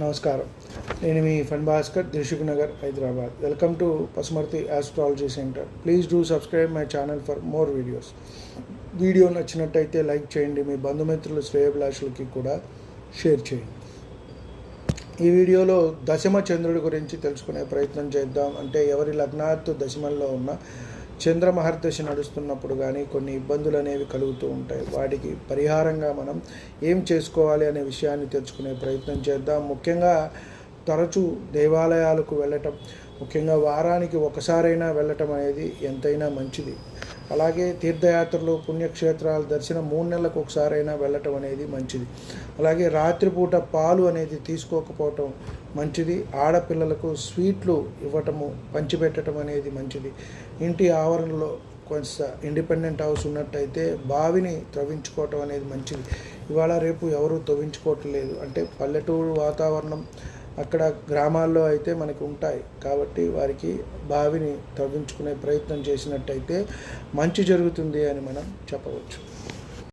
నమస్కారం. నేను మీ fun Bhaskar Dilsukhnagar Hyderabad. Welcome to Pasumarthi astrology centre please do subscribe my channel for more videos video నచ్చినట్టయితే like చేయండి. మీ బంధుమిత్రులు శ్రేయభిలాషులకి కూడా షేర్ చేయండి. ఈ వీడియోలో దశమ చంద్రుడి గురించి తెలుసుకునే ప్రయత్నం చేద్దాం. అంటే ఎవరి లగ్నాత్తు దశమంలో ఉన్న చంద్రమహర్దశ నడుస్తున్నప్పుడు కానీ కొన్ని ఇబ్బందులు అనేవి కలుగుతూ ఉంటాయి. వాటికి పరిహారంగా మనం ఏం చేసుకోవాలి అనే విషయాన్ని తెలుసుకునే ప్రయత్నం చేద్దాం. ముఖ్యంగా తరచూ దేవాలయాలకు వెళ్ళటం ముఖ్యంగా వారానికి ఒకసారైనా వెళ్ళటం అనేది ఎంతైనా మంచిది. అలాగే తీర్థయాత్రలు పుణ్యక్షేత్రాల దర్శనం మూడు నెలలకు ఒకసారైనా వెళ్ళటం అనేది మంచిది. అలాగే రాత్రిపూట పాలు అనేది తీసుకోకపోవటం మంచిది. ఆడపిల్లలకు స్వీట్లు ఇవ్వటము పంచిపెట్టడం అనేది మంచిది. ఇంటి ఆవరణలో కొంత ఇండిపెండెంట్ హౌస్ ఉన్నట్టయితే బావిని త్రవ్వించుకోవటం అనేది మంచిది. ఇవాళ రేపు ఎవరు త్రవ్వించుకోవట్లేదు అంటే పల్లెటూరు వాతావరణం అక్కడ గ్రామాల్లో అయితే మనకు ఉంటాయి. కాబట్టి వారికి బావిని తవ్వించుకునే ప్రయత్నం చేసినట్టయితే మంచి జరుగుతుంది అని మనం చెప్పవచ్చు.